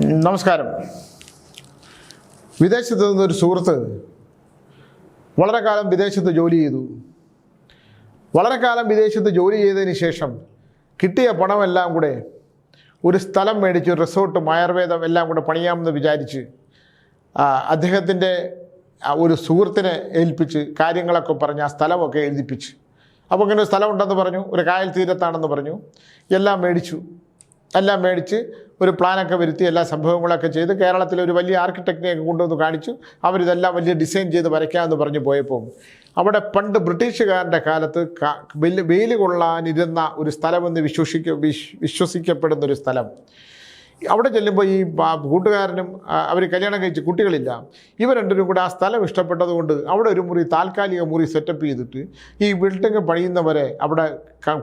നമസ്കാരം. വിദേശത്ത് നിന്നൊരു സുഹൃത്ത് വളരെ കാലം വിദേശത്ത് ജോലി ചെയ്തു. വളരെ കാലം വിദേശത്ത് ജോലി ചെയ്തതിന് ശേഷം കിട്ടിയ പണമെല്ലാം കൂടെ ഒരു സ്ഥലം മേടിച്ച് റിസോർട്ടും ആയുർവേദം എല്ലാം കൂടെ പണിയാമെന്ന് വിചാരിച്ച് അദ്ദേഹത്തിന്റെ ഒരു സുഹൃത്തിനെ ഏൽപ്പിച്ച് കാര്യങ്ങളൊക്കെ പറഞ്ഞ് ആ സ്ഥലമൊക്കെ എഴുതിപ്പിച്ച്. അപ്പോൾ ഇങ്ങനെ ഒരു സ്ഥലം ഉണ്ടെന്ന് പറഞ്ഞു ഒരു കായൽ തീരത്താണെന്ന് പറഞ്ഞു. എല്ലാം മേടിച്ചു. എല്ലാം മേടിച്ച് ഒരു പ്ലാനൊക്കെ വരുത്തി എല്ലാ സംഭവങ്ങളൊക്കെ ചെയ്ത് കേരളത്തിലെ ഒരു വലിയ ആർക്കിടെക്റ്റിനെയൊക്കെ കൊണ്ടുവന്ന് കാണിച്ചു. അവരിതെല്ലാം വലിയ ഡിസൈൻ ചെയ്ത് വരയ്ക്കാമെന്ന് പറഞ്ഞ് പോയപ്പോൾ അവിടെ പണ്ട് ബ്രിട്ടീഷുകാരുടെ കാലത്ത് വെയിൽ കൊള്ളാനിരുന്ന ഒരു സ്ഥലമെന്ന് വിശ്വസിക്ക വിശ്വസിക്കപ്പെടുന്നൊരു സ്ഥലം. അവിടെ ചെല്ലുമ്പോൾ ഈ കൂട്ടുകാരനും അവർ കല്യാണം കഴിച്ച് കുട്ടികളില്ല. ഇവർ രണ്ടുപേരും കൂടെ ആ സ്ഥലം ഇഷ്ടപ്പെട്ടതുകൊണ്ട് അവിടെ ഒരു മുറി താൽക്കാലിക മുറി സെറ്റപ്പ് ചെയ്തിട്ട് ഈ ബിൽഡിംഗ് പണിയുന്നവരെ അവിടെ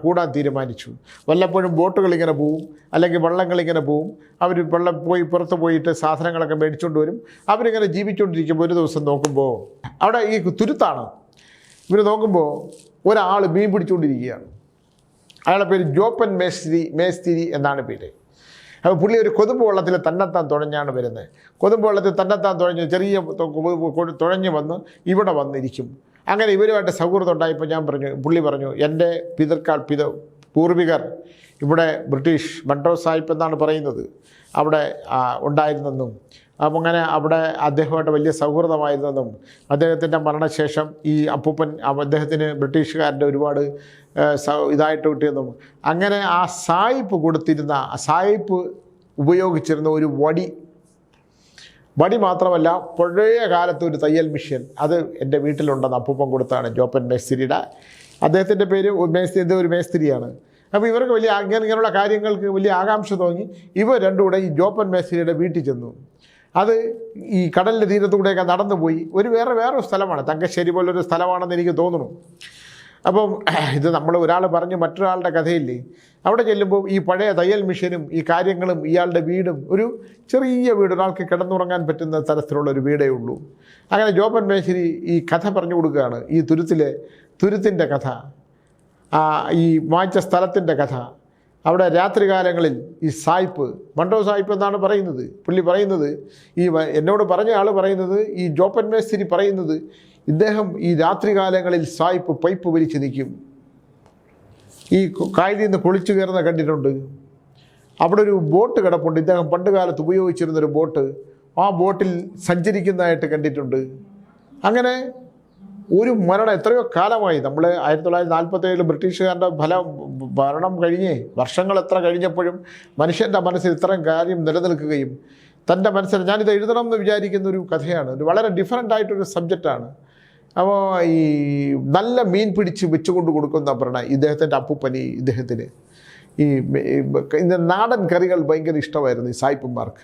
കൂടാൻ തീരുമാനിച്ചു. വല്ലപ്പോഴും ബോട്ടുകൾ ഇങ്ങനെ പോവും അല്ലെങ്കിൽ വള്ളങ്ങൾ ഇങ്ങനെ പോവും. അവർ വെള്ളം പോയി പുറത്ത് പോയിട്ട് സാധനങ്ങളൊക്കെ മേടിച്ചുകൊണ്ട് വരും. അവരിങ്ങനെ ജീവിച്ചുകൊണ്ടിരിക്കുമ്പോൾ ഒരു ദിവസം നോക്കുമ്പോൾ അവിടെ ഈ തുരുത്താണ്. ഇവർ നോക്കുമ്പോൾ ഒരാൾ മീൻ പിടിച്ചുകൊണ്ടിരിക്കുകയാണ് അയാളുടെ പേര് ജോപ്പൻ മേസ്തിരി മേസ്തിരി എന്നാണ് പേര്. അപ്പോൾ പുള്ളി ഒരു കൊതുമ്പ് വെള്ളത്തിൽ തന്നെത്താൻ തുഴഞ്ഞാണ് വരുന്നത്. കൊതുമ്പ് വെള്ളത്തിൽ തന്നെത്താൻ തുഴഞ്ഞ് ചെറിയ തുഴഞ്ഞ് വന്ന് ഇവിടെ വന്നിരിക്കും. അങ്ങനെ ഇവരുമായിട്ട് സൗഹൃദം ഉണ്ടായപ്പോൾ ഞാൻ പറഞ്ഞു പുള്ളി പറഞ്ഞു എന്റെ പിതൃക്കാൾ പിത പൂർവികർ ഇവിടെ ബ്രിട്ടീഷ് മൺട്രോ സാഹിബ് എന്നാണ് പറയുന്നത്. അവിടെ ഉണ്ടായിരുന്നെന്നും അപ്പം അങ്ങനെ അവിടെ അദ്ദേഹമായിട്ട് വലിയ സൗഹൃദമായിരുന്നതും അദ്ദേഹത്തിന്റെ മരണശേഷം ഈ അപ്പൂപ്പൻ അദ്ദേഹത്തിന് ബ്രിട്ടീഷുകാരുടെ ഒരുപാട് ഇതായിട്ട് കിട്ടിയതും. അങ്ങനെ ആ സായിപ്പ് കൊടുത്തിരുന്ന സായിപ്പ് ഉപയോഗിച്ചിരുന്ന ഒരു വടി വടി മാത്രമല്ല പഴയ കാലത്ത് ഒരു തയ്യൽ മിഷ്യൻ അത് എന്റെ വീട്ടിലുണ്ടെന്ന് അപ്പൂപ്പൻ കൊടുത്താണ് ജോപ്പൻ മേസ്തിരിയുടെ. അദ്ദേഹത്തിന്റെ പേര് മേസ്തിരി ഇത് ഒരു മേസ്തിരിയാണ്. അപ്പോൾ ഇവർക്ക് വലിയ അങ്ങനെ ഇങ്ങനെയുള്ള കാര്യങ്ങൾക്ക് വലിയ ആകാംക്ഷ തോന്നി. ഇവർ രണ്ടും കൂടെ ഈ ജോപ്പൻ മേസ്തിരിയുടെ വീട്ടിൽ ചെന്നു. അത് ഈ കടലിന്റെ തീരത്തൂടെയൊക്കെ നടന്നു പോയി ഒരു വേറെ വേറൊരു സ്ഥലമാണ്. തങ്കശ്ശേരി പോലൊരു സ്ഥലമാണെന്ന് എനിക്ക് തോന്നുന്നു. അപ്പം ഇത് നമ്മൾ ഒരാൾ പറഞ്ഞ് മറ്റൊരാളുടെ കഥയില്ലേ? അവിടെ ചെല്ലുമ്പോൾ ഈ പഴയ തയ്യൽ മിഷനും ഈ കാര്യങ്ങളും ഇയാളുടെ വീടും ഒരു ചെറിയ വീട് ഒരാൾക്ക് കിടന്നുറങ്ങാൻ പറ്റുന്ന തരത്തിലുള്ള ഒരു വീടേ ഉള്ളൂ. അങ്ങനെ ജോബൻ മേശ്ശേരി ഈ കഥ പറഞ്ഞു കൊടുക്കുകയാണ്. ഈ തുരുത്തിലെ തുരുത്തിന്റെ കഥ ഈ വായിച്ച സ്ഥലത്തിന്റെ കഥ. അവിടെ രാത്രികാലങ്ങളിൽ ഈ സായിപ്പ് മണ്ടോ സായിപ്പ് എന്നാണ് പറയുന്നത്. പുള്ളി പറയുന്നത് ഈ എന്നോട് പറഞ്ഞ ആൾ പറയുന്നത് ഈ ജോപ്പൻ മേസ്തിരി പറയുന്നത് ഇദ്ദേഹം ഈ രാത്രികാലങ്ങളിൽ സായിപ്പ് പൈപ്പ് വലിച്ച് നിൽക്കും. ഈ കായലിൽ നിന്ന് കുളിച്ചു കയറുന്ന കണ്ടിട്ടുണ്ട്. അവിടെ ഒരു ബോട്ട് കിടപ്പുണ്ട്. ഇദ്ദേഹം പണ്ട് കാലത്ത് ഉപയോഗിച്ചിരുന്നൊരു ബോട്ട്. ആ ബോട്ടിൽ സഞ്ചരിക്കുന്നതായിട്ട് കണ്ടിട്ടുണ്ട്. അങ്ങനെ ഒരു മരണം എത്രയോ കാലമായി. നമ്മൾ ആയിരത്തി തൊള്ളായിരത്തി നാൽപ്പത്തേഴിൽ ബ്രിട്ടീഷുകാരുടെ ഫലം ഭരണം കഴിഞ്ഞ് വർഷങ്ങൾ എത്ര കഴിഞ്ഞപ്പോഴും മനുഷ്യന്റെ മനസ്സിൽ ഇത്രയും കാര്യം നിലനിൽക്കുകയും തന്റെ മനസ്സിൽ ഞാനിത് എഴുതണം എന്ന് വിചാരിക്കുന്ന ഒരു കഥയാണ്. ഒരു വളരെ ഡിഫറെന്റ് ആയിട്ടൊരു സബ്ജക്റ്റാണ് അപ്പോൾ ഈ നല്ല മീൻ പിടിച്ച് വെച്ചുകൊണ്ട് കൊടുക്കുന്ന പറഞ്ഞ ഇദ്ദേഹത്തിന്റെ അപ്പൂപ്പനി ഇദ്ദേഹത്തിന്. ഈ നാടൻ കറികൾ ഭയങ്കര ഇഷ്ടമായിരുന്നു ഈ സായിപ്പന്മാർക്ക്.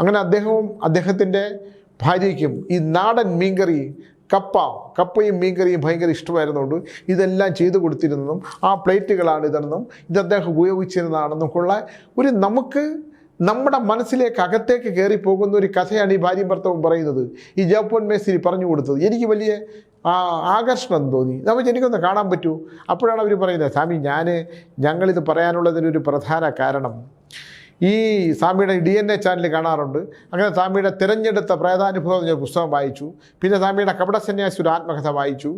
അങ്ങനെ അദ്ദേഹവും അദ്ദേഹത്തിന്റെ ഭാര്യയ്ക്കും ഈ നാടൻ മീൻകറി കപ്പ കപ്പയും മീൻകറിയും ഭയങ്കര ഇഷ്ടമായിരുന്നുകൊണ്ട് ഇതെല്ലാം ചെയ്തു കൊടുത്തിരുന്നതും ആ പ്ലേറ്റുകളാണ് ഇതെന്നും ഇത് അദ്ദേഹം ഉപയോഗിച്ചിരുന്നതാണെന്നും ഉള്ള ഒരു നമുക്ക് നമ്മുടെ മനസ്സിലേക്ക് അകത്തേക്ക് കയറി പോകുന്ന ഒരു കഥയാണ് ഈ ഭാര്യയും ഭർത്താവും പറയുന്നത്. ഈ ജോപ്പോൻ മേസ്തിരി പറഞ്ഞു കൊടുത്തത്. എനിക്ക് വലിയ ആകർഷണം തോന്നി. നമുക്ക് എനിക്കൊന്ന് കാണാൻ പറ്റൂ. അപ്പോഴാണ് അവർ പറയുന്നത് സ്വാമി ഞാൻ ഞങ്ങളിത് പറയാനുള്ളതിനൊരു പ്രധാന കാരണം ഈ സ്വാമിയുടെ ഡി എൻ എ ചാനൽ കാണാറുണ്ട്. അങ്ങനെ സ്വാമിയുടെ തിരഞ്ഞെടുത്ത പ്രേതാനുഭവം എന്ന പുസ്തകം വായിച്ചു. പിന്നെ സ്വാമിയുടെ കപടസന്യാസി ഒരു ആത്മകഥ വായിച്ചു.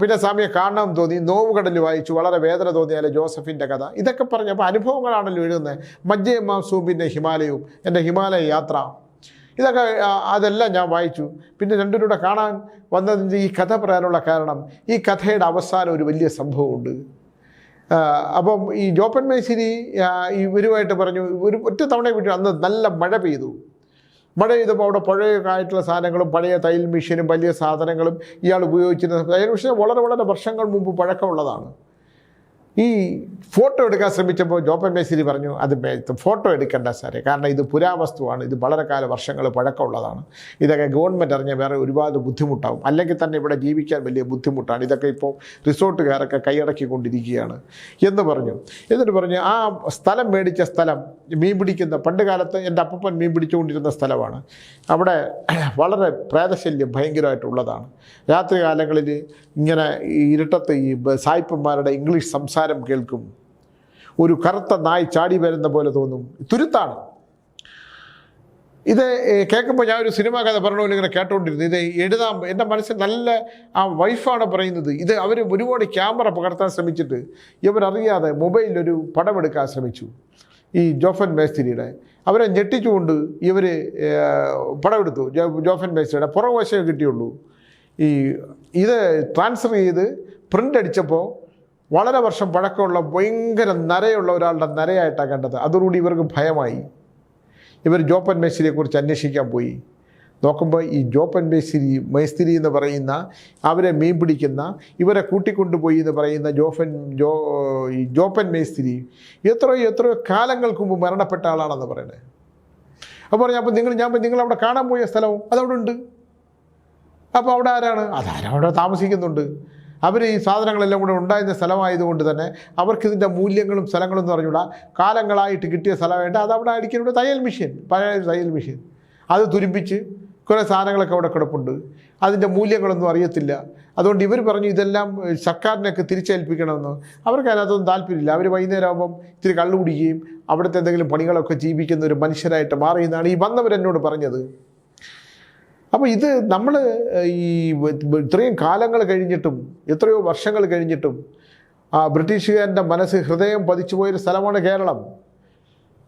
പിന്നെ സ്വാമിയെ കാണണം തോന്നി നോവുകടൽ വായിച്ചു വളരെ വേദന തോന്നിയാലേ ജോസഫിന്റെ കഥ. ഇതൊക്കെ പറഞ്ഞപ്പോൾ അനുഭവങ്ങളാണല്ലോ എഴുതുന്നത് മജ്ജയും മാംസവും പിന്നെ ഹിമാലയവും എന്റെ ഹിമാലയ യാത്ര. ഇതൊക്കെ അതെല്ലാം ഞാൻ വായിച്ചു. പിന്നെ രണ്ടുപേരുടെ കാണാൻ വന്നതിന്റെ ഈ കഥ പറയാനുള്ള കാരണം ഈ കഥയുടെ അവസാനം ഒരു വലിയ സംഭവമുണ്ട്. അപ്പം ഈ ജോപ്പൻ മേശ്ശേരി ഇവരുമായിട്ട് പറഞ്ഞു ഒരു ഒറ്റ തവണ വിട്ടു അന്ന് നല്ല മഴ പെയ്തു. മഴ പെയ്തപ്പോൾ അവിടെ പഴയ ആയിട്ടുള്ള സാധനങ്ങളും പഴയ തയ്യൽ മെഷീനും വലിയ സാധനങ്ങളും ഇയാൾ ഉപയോഗിച്ചിരുന്ന തയ്യൽ മെഷീൻ വളരെ വളരെ വർഷങ്ങൾ മുമ്പ് പഴക്കമുള്ളതാണ്. ഈ ഫോട്ടോ എടുക്കാൻ ശ്രമിച്ചപ്പോൾ ജോപ്പൻ മേശ്ശേരി പറഞ്ഞു അത് ഫോട്ടോ എടുക്കേണ്ട സാറേ. കാരണം ഇത് പുരാവസ്തുവാണ്. ഇത് വളരെ കാല വർഷങ്ങൾ പഴക്കമുള്ളതാണ്. ഇതൊക്കെ ഗവൺമെന്റ് അറിഞ്ഞ വേറെ ഒരുപാട് ബുദ്ധിമുട്ടാവും. അല്ലെങ്കിൽ തന്നെ ഇവിടെ ജീവിക്കാൻ വലിയ ബുദ്ധിമുട്ടാണ്. ഇതൊക്കെ ഇപ്പോൾ റിസോർട്ടുകാരൊക്കെ കൈയടക്കിക്കൊണ്ടിരിക്കുകയാണ്. എന്ന് പറഞ്ഞു. എന്നിട്ട് പറഞ്ഞു ആ സ്ഥലം മേടിച്ച സ്ഥലം മീൻ പിടിക്കുന്ന പണ്ട് കാലത്ത് എന്റെ അപ്പപ്പൻ മീൻ പിടിച്ചുകൊണ്ടിരുന്ന സ്ഥലമാണ്. അവിടെ വളരെ പ്രേതശല്യം ഭയങ്കരമായിട്ടുള്ളതാണ് രാത്രി കാലങ്ങളിൽ ഇങ്ങനെ ഇരുട്ടത്ത് ഈ സായിപ്പന്മാരുടെ ഇംഗ്ലീഷ് സംസാരം കേൾക്കും. ഒരു കറുത്ത നായ് ചാടി വരുന്ന പോലെ തോന്നും. തുരുത്താണ്. ഇത് കേൾക്കുമ്പോൾ ഞാൻ ഒരു സിനിമ കഥ പറഞ്ഞ ഇങ്ങനെ കേട്ടോണ്ടിരുന്നു. ഇത് എഴുതാൻ എന്റെ മനസ്സിൽ നല്ല ആ വൈഫാണ് പറയുന്നത്. ഇത് അവർ ഒരുപാട് ക്യാമറ പകർത്താൻ ശ്രമിച്ചിട്ട് ഇവരറിയാതെ മൊബൈലിലൊരു പടമെടുക്കാൻ ശ്രമിച്ചു. ഈ ജോഫൻ മേസ്തിരിയുടെ. അവരെ ഞെട്ടിച്ചുകൊണ്ട് ഇവർ പടമെടുത്തു. ജോഫൻ മേസ്തിരിയുടെ പുറകുവശമേ കിട്ടിയുള്ളൂ. ഈ ഇത് ട്രാൻസ്ഫർ ചെയ്ത് പ്രിന്റ് അടിച്ചപ്പോൾ വളരെ വർഷം പഴക്കമുള്ള ഭയങ്കര നരയുള്ള ഒരാളുടെ നരയായിട്ടാണ് കണ്ടത്. അതോടുകൂടി ഇവർക്ക് ഭയമായി. ഇവർ ജോപ്പൻ മേസ്തിരിയെ അന്വേഷിക്കാൻ പോയി. നോക്കുമ്പോൾ ഈ ജോപ്പൻ മേസ്തിരി മേസ്തിരി എന്ന് പറയുന്ന അവരെ മീൻ പിടിക്കുന്ന ഇവരെ കൂട്ടിക്കൊണ്ടുപോയി എന്ന് പറയുന്ന ജോഫൻ ജോ ജോപ്പൻ മേസ്തിരി എത്രയോ എത്രയോ കാലങ്ങൾക്ക് മുമ്പ് മരണപ്പെട്ട ആളാണെന്ന് പറയുന്നത്. അപ്പോൾ പറഞ്ഞു അപ്പോൾ നിങ്ങൾ ഞാൻ നിങ്ങൾ അവിടെ കാണാൻ പോയ സ്ഥലവും അതവിടെ ഉണ്ട് അപ്പോൾ അവിടെ ആരാണ്? അതാരവിടെ താമസിക്കുന്നുണ്ട്? അവർ ഈ സാധനങ്ങളെല്ലാം കൂടെ ഉണ്ടായിരുന്ന സ്ഥലമായതുകൊണ്ട് തന്നെ അവർക്കിതിന്റെ മൂല്യങ്ങളും സ്ഥലങ്ങളും എന്ന് പറഞ്ഞുകൂടാ കാലങ്ങളായിട്ട് കിട്ടിയ സ്ഥലമായിട്ട് അത് അവിടെ അടിക്കുന്നുണ്ട് തയ്യൽ മെഷീൻ പഴയ തയ്യൽ മെഷീൻ. അത് തുരുമ്പിച്ച് കുറേ സാധനങ്ങളൊക്കെ അവിടെ കിടപ്പുണ്ട്. അതിന്റെ മൂല്യങ്ങളൊന്നും അറിയത്തില്ല. അതുകൊണ്ട് ഇവർ പറഞ്ഞു ഇതെല്ലാം സർക്കാരിനൊക്കെ തിരിച്ചേൽപ്പിക്കണമെന്ന്. അവർക്ക് അതിനകത്തൊന്നും താല്പര്യമില്ല. അവർ വൈകുന്നേരം ആകുമ്പം ഇത്തിരി കള്ളു കുടിക്കുകയും അവിടുത്തെ എന്തെങ്കിലും പണികളൊക്കെ ജീവിക്കുന്ന ഒരു മനുഷ്യരായിട്ട് മാറിയെന്നാണ് ഈ വന്നവരെന്നോട് പറഞ്ഞത്. അപ്പോൾ ഇത് നമ്മൾ ഈ ഇത്രയും കാലങ്ങൾ കഴിഞ്ഞിട്ടും എത്രയോ വർഷങ്ങൾ കഴിഞ്ഞിട്ടും ആ ബ്രിട്ടീഷുകാരന്റെ മനസ്സ് ഹൃദയം പതിച്ചു പോയൊരു സ്ഥലമാണ് കേരളം.